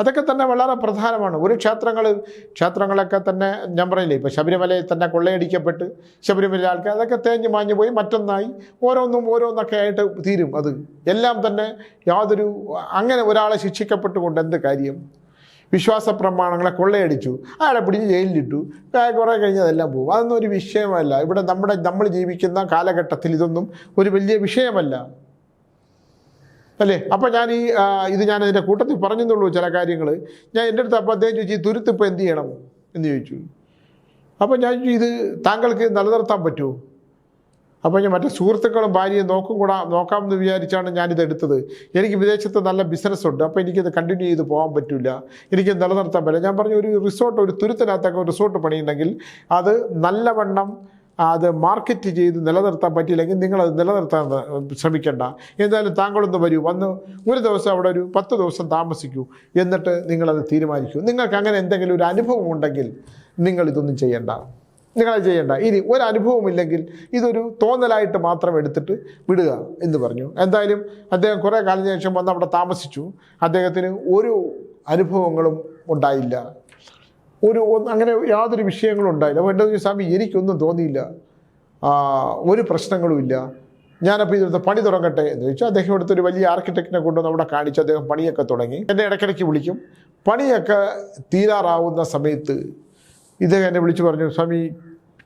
അതൊക്കെ തന്നെ വളരെ പ്രധാനമാണ്. ഒരു ക്ഷേത്രങ്ങൾ ക്ഷേത്രങ്ങളൊക്കെ തന്നെ ഞാൻ പറയില്ലേ ഇപ്പോൾ ശബരിമലയിൽ തന്നെ കൊള്ളയടിക്കപ്പെട്ട് ശബരിമല ആൾക്കാർ അതൊക്കെ തേഞ്ഞ് മാഞ്ഞു പോയി മറ്റൊന്നായി ഓരോന്നും ഓരോന്നൊക്കെ ആയിട്ട് തീരും അത്. എല്ലാം തന്നെ യാതൊരു അങ്ങനെ ഒരാളെ ശിക്ഷിക്കപ്പെട്ടുകൊണ്ട് എന്ത് കാര്യം? വിശ്വാസ പ്രമാണങ്ങളെ കൊള്ളയടിച്ചു. അയാളെ പിടിച്ച് ജയിലിലിട്ടു. കുറേ കഴിഞ്ഞ് അതെല്ലാം പോകും. അതൊന്നും ഒരു വിഷയമല്ല. ഇവിടെ നമ്മുടെ നമ്മൾ ജീവിക്കുന്ന കാലഘട്ടത്തിൽ ഇതൊന്നും ഒരു വലിയ വിഷയമല്ല. അല്ലേ? അപ്പം ഞാൻ ഈ ഇത് ഞാൻ അതിന്റെ കൂട്ടത്തിൽ പറഞ്ഞെന്നുള്ളൂ ചില കാര്യങ്ങൾ ഞാൻ എന്റെ അടുത്ത് അപ്പോൾ അദ്ദേഹം ചോദിച്ചു ഈ തുരുത്ത് ഇപ്പോൾ എന്ത് ചെയ്യണം? എന്ന് ചോദിച്ചു. അപ്പോൾ ഞാൻ ചോദിച്ചു ഇത് താങ്കൾക്ക് നിലനിർത്താൻ പറ്റുമോ? അപ്പോൾ ഞാൻ മറ്റേ സുഹൃത്തുക്കളും ഭാര്യയും നോക്കും കൂടാ നോക്കാമെന്ന് വിചാരിച്ചാണ് ഞാനിത് എടുത്തത്. എനിക്ക് വിദേശത്ത് നല്ല ബിസിനസ് ഉണ്ട് അപ്പോൾ എനിക്കിത് കണ്ടിന്യൂ ചെയ്ത് പോകാൻ പറ്റില്ല എനിക്ക് നിലനിർത്താൻ പറ്റില്ല. ഞാൻ പറഞ്ഞു ഒരു റിസോർട്ട് ഒരു തുരുത്തിനകത്തൊക്കെ റിസോർട്ട് പണിയുണ്ടെങ്കിൽ അത് നല്ലവണ്ണം അത് മാർക്കറ്റ് ചെയ്ത് നിലനിർത്താൻ പറ്റിയില്ലെങ്കിൽ നിങ്ങളത് നിലനിർത്താൻ ശ്രമിക്കേണ്ട. എന്തായാലും താങ്കളൊന്ന് വരൂ. വന്ന് ഒരു ദിവസം അവിടെ ഒരു പത്ത് ദിവസം താമസിക്കൂ. എന്നിട്ട് നിങ്ങളത് തീരുമാനിക്കൂ. നിങ്ങൾക്ക് അങ്ങനെ എന്തെങ്കിലും ഒരു അനുഭവം ഉണ്ടെങ്കിൽ നിങ്ങൾ ഇതൊന്നും ചെയ്യണ്ട. നിങ്ങളത് ചെയ്യേണ്ട. ഇനി ഒരു അനുഭവമില്ലെങ്കിൽ ഇതൊരു തോന്നലായിട്ട് മാത്രം എടുത്തിട്ട് വിടുക എന്ന് പറഞ്ഞു. എന്തായാലും അദ്ദേഹം കുറേ കാലത്തിന് ശേഷം വന്ന് അവിടെ താമസിച്ചു. അദ്ദേഹത്തിന് ഒരു അനുഭവങ്ങളും ഉണ്ടായില്ല. ഒരു അങ്ങനെ യാതൊരു വിഷയങ്ങളും ഉണ്ടായില്ല. അപ്പോൾ എന്റെ സ്വാമി എനിക്കൊന്നും തോന്നിയില്ല. ഒരു പ്രശ്നങ്ങളുമില്ല ഞാനപ്പോൾ ഇതിനകത്ത് പണി തുടങ്ങട്ടെ എന്ന് ചോദിച്ചു. അദ്ദേഹം എടുത്തൊരു വലിയ ആർക്കിടെക്റ്റിനെ കൊണ്ടുവന്ന് അവിടെ കാണിച്ച്. അദ്ദേഹം പണിയൊക്കെ തുടങ്ങി. എന്നെ ഇടയ്ക്കിടയ്ക്ക് വിളിക്കും. പണിയൊക്കെ തീരാറാവുന്ന സമയത്ത് ഇദ്ദേഹം എന്നെ വിളിച്ച് പറഞ്ഞു സ്വാമി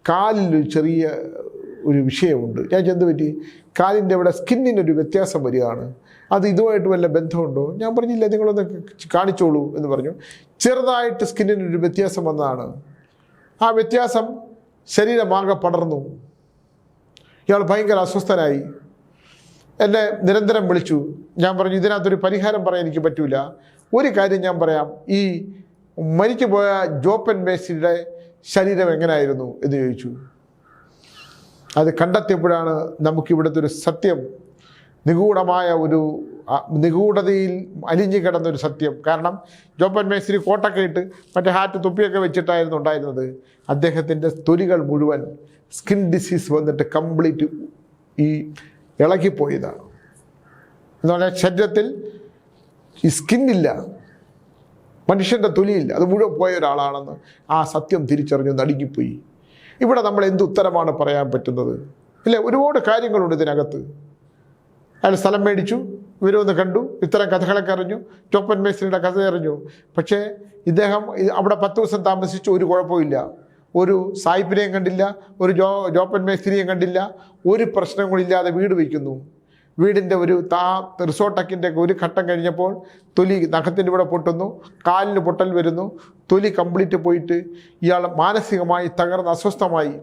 കാലിൽ ഒരു ചെറിയ ഒരു വിഷയമുണ്ട്. ഞാൻ ചെന്ന് പറ്റി? കാലിന്റെ ഇവിടെ സ്കിന്നിനൊരു വ്യത്യാസം വരികയാണ്. അത് ഇതുമായിട്ട് വല്ല ബന്ധമുണ്ടോ? ഞാൻ പറഞ്ഞില്ല നിങ്ങളൊന്ന് കാണിച്ചോളൂ എന്ന് പറഞ്ഞു. ചെറുതായിട്ട് സ്കിന്നിന് ഒരു വ്യത്യാസം വന്നതാണ്. ആ വ്യത്യാസം ശരീരമാകെ പടർന്നു. ഇയാൾ ഭയങ്കര അസ്വസ്ഥനായി. എന്നെ നിരന്തരം വിളിച്ചു. ഞാൻ പറഞ്ഞു ഇതിനകത്തൊരു പരിഹാരം പറയാൻ എനിക്ക് പറ്റൂല. ഒരു കാര്യം ഞാൻ പറയാം. ഈ മരിച്ചു പോയ ജോപ്പൻ മേസിയുടെ ശരീരം എങ്ങനെയായിരുന്നു എന്ന് ചോദിച്ചു. അത് കണ്ടെത്തിയപ്പോഴാണ് നമുക്കിവിടുത്തെ ഒരു സത്യം നിഗൂഢമായ ഒരു നിഗൂഢതയിൽ അലിഞ്ഞു കിടന്നൊരു സത്യം. കാരണം ജോപ്പൻ മേസ്ത്രി കോട്ടൊക്കെ ഇട്ട് മറ്റേ ഹാറ്റ് തുപ്പിയൊക്കെ വെച്ചിട്ടായിരുന്നു ഉണ്ടായിരുന്നത്. അദ്ദേഹത്തിന്റെ തൊലികൾ മുഴുവൻ സ്കിൻ ഡിസീസ് വന്നിട്ട് കംപ്ലീറ്റ് ഈ ഇളകിപ്പോയതാണ്. എന്ന് പറഞ്ഞാൽ ശരീരത്തിൽ ഈ സ്കിന്നില്ല മനുഷ്യന്റെ തൊലിയില്ല. അത് മുഴുവൻ പോയ ഒരാളാണെന്ന് ആ സത്യം തിരിച്ചറിഞ്ഞു നടുങ്ങിപ്പോയി. ഇവിടെ നമ്മൾ എന്ത് ഉത്തരമാണ് പറയാൻ പറ്റുന്നത്? ഇല്ലേ? ഒരുപാട് കാര്യങ്ങളുണ്ട് ഇതിനകത്ത്. അയാൾ സ്ഥലം മേടിച്ചു ഇവരൊന്ന് കണ്ടു ഇത്തരം കഥകളൊക്കെ അറിഞ്ഞു ചോപ്പൻ മേസ്ത്രിയുടെ കഥ അറിഞ്ഞു. പക്ഷേ ഇദ്ദേഹം അവിടെ പത്ത് ദിവസം താമസിച്ചു ഒരു കുഴപ്പമില്ല ഒരു സായിപ്പിനെയും കണ്ടില്ല ഒരു ജോ ജോപ്പൻ മേസ്ത്രിയെയും കണ്ടില്ല ഒരു പ്രശ്നങ്ങളില്ലാതെ വീട് വയ്ക്കുന്നു. വീടിന്റെ ഒരു താ റിസോർട്ടക്കിന്റെ ഒരു ഘട്ടം കഴിഞ്ഞപ്പോൾ തൊലി നഖത്തിന്റെ ഇവിടെ പൊട്ടുന്നു കാലിന് പൊട്ടൽ വരുന്നു തൊലി കംപ്ലീറ്റ് പോയിട്ട് ഇയാൾ മാനസികമായി തകർന്ന് അസ്വസ്ഥമായി.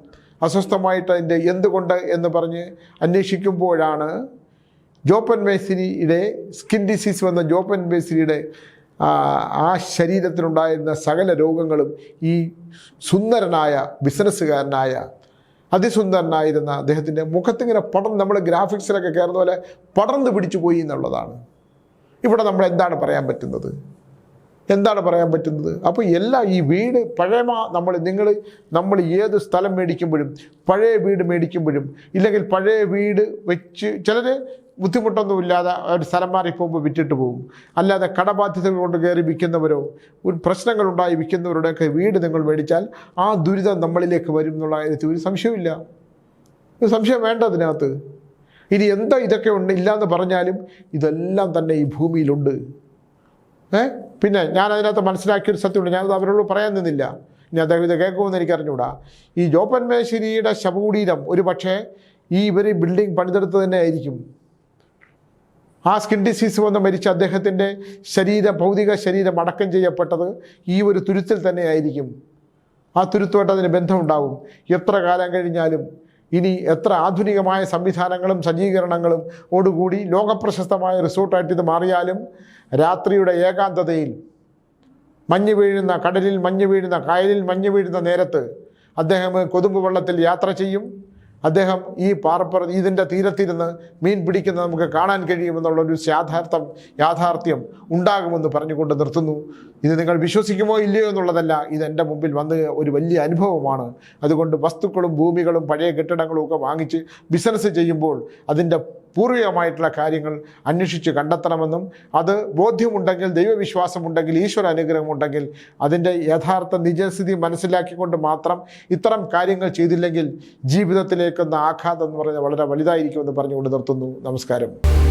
അസ്വസ്ഥമായിട്ട് അതിന്റെ എന്തുകൊണ്ട് എന്ന് പറഞ്ഞ് അന്വേഷിക്കുമ്പോഴാണ് ജോപ്പൻ മേസിനിയുടെ സ്കിൻ ഡിസീസ് വന്ന ജോപ്പൻ മേസിനിയുടെ ആ, ശരീരത്തിനുണ്ടായിരുന്ന സകല രോഗങ്ങളും ഈ സുന്ദരനായ ബിസിനസ്സുകാരനായ അതിസുന്ദരനായിരുന്ന അദ്ദേഹത്തിന്റെ മുഖത്തിങ്ങനെ പടർന്ന് നമ്മൾ ഗ്രാഫിക്സിലൊക്കെ കയറുന്ന പോലെ പടർന്ന് പിടിച്ചു പോയി എന്നുള്ളതാണ്. ഇവിടെ നമ്മൾ എന്താണ് പറയാൻ പറ്റുന്നത്? എന്താണ് പറയാൻ പറ്റുന്നത്? അപ്പോൾ എല്ലാ ഈ വീട് പഴയ നമ്മൾ നിങ്ങൾ നമ്മൾ ഏത് സ്ഥലം മേടിക്കുമ്പോഴും പഴയ വീട് മേടിക്കുമ്പോഴും ഇല്ലെങ്കിൽ പഴയ വീട് വെച്ച് ചിലർ ബുദ്ധിമുട്ടൊന്നുമില്ലാതെ ഒരു സ്ഥലം മാറി പോകുമ്പോൾ വിറ്റിട്ട് പോകും. അല്ലാതെ കടബാധ്യതകൾ കൊണ്ട് കയറി വിൽക്കുന്നവരോ പ്രശ്നങ്ങളുണ്ടായി വിൽക്കുന്നവരുടെയൊക്കെ വീട് നിങ്ങൾ മേടിച്ചാൽ ആ ദുരിതം നമ്മളിലേക്ക് വരും എന്നുള്ള കാര്യത്തിൽ ഒരു സംശയമില്ല ഒരു സംശയം വേണ്ട അതിനകത്ത്. ഇനി എന്താ ഇതൊക്കെ ഉണ്ട്? ഇല്ലയെന്ന് പറഞ്ഞാലും ഇതെല്ലാം തന്നെ ഈ ഭൂമിയിലുണ്ട്. ഏ? പിന്നെ ഞാൻ അതിനകത്ത് മനസ്സിലാക്കിയൊരു സത്യമുണ്ട്. ഞാനത് അവരോട് പറയാൻ നിന്നില്ല. ഇനി അദ്ദേഹം ഇത് കേൾക്കുമെന്ന് എനിക്ക് അറിഞ്ഞുകൂടാ ഈ ജോപ്പൻ മേശ്ശേരിയുടെ ശവകുടീരം ഒരു പക്ഷേ ഈ ഇവർ ബിൽഡിംഗ് പണിതെടുത്ത് തന്നെ ആയിരിക്കും. ആ സ്കിൻ ഡിസീസ് വന്ന് മരിച്ച അദ്ദേഹത്തിന്റെ ശരീര ഭൗതിക ശരീരം അടക്കം ചെയ്യപ്പെട്ടത് ഈ ഒരു തുരുത്തിൽ തന്നെ ആയിരിക്കും ആ തുരുത്തുമായിട്ട് അതിന് ബന്ധമുണ്ടാവും. എത്ര കാലം കഴിഞ്ഞാലും ഇനി എത്ര ആധുനികമായ സംവിധാനങ്ങളും സജ്ജീകരണങ്ങളും ഓടുകൂടി ലോകപ്രശസ്തമായ റിസോർട്ടായിട്ട് ഇത് മാറിയാലും രാത്രിയുടെ ഏകാന്തതയിൽ മഞ്ഞ് വീഴുന്ന കടലിൽ മഞ്ഞ് വീഴുന്ന കായലിൽ മഞ്ഞ് വീഴുന്ന നേരത്ത് അദ്ദേഹം കൊതുമ്പ് വെള്ളത്തിൽ യാത്ര ചെയ്യും. അദ്ദേഹം ഈ പാറപ്പുറ ഇതിന്റെ തീരത്തിരുന്ന് മീൻ പിടിക്കുന്നത് നമുക്ക് കാണാൻ കഴിയുമെന്നുള്ള ഒരു യാഥാർത്ഥം യാഥാർത്ഥ്യം ഉണ്ടാകുമെന്ന് പറഞ്ഞുകൊണ്ട് നിർത്തുന്നു. ഇത് നിങ്ങൾ വിശ്വസിക്കുമോ ഇല്ലയോ എന്നുള്ളതല്ല ഇത് മുമ്പിൽ വന്ന് ഒരു വലിയ അനുഭവമാണ്. അതുകൊണ്ട് വസ്തുക്കളും ഭൂമികളും പഴയ കെട്ടിടങ്ങളും ഒക്കെ വാങ്ങിച്ച് ബിസിനസ് ചെയ്യുമ്പോൾ അതിന്റെ പൂർവികമായിട്ടുള്ള കാര്യങ്ങൾ അന്വേഷിച്ച് കണ്ടെത്തണമെന്നും അത് ബോധ്യമുണ്ടെങ്കിൽ ദൈവവിശ്വാസമുണ്ടെങ്കിൽ ഈശ്വര അനുഗ്രഹമുണ്ടെങ്കിൽ അതിന്റെ യഥാർത്ഥ നിജസ്ഥിതി മനസ്സിലാക്കിക്കൊണ്ട് മാത്രം ഇത്തരം കാര്യങ്ങൾ ചെയ്തില്ലെങ്കിൽ ജീവിതത്തിലേക്കുന്ന ആഘാതം എന്ന് പറഞ്ഞാൽ വളരെ വലുതായിരിക്കുമെന്ന് പറഞ്ഞുകൊണ്ട് നിർത്തുന്നു. നമസ്കാരം.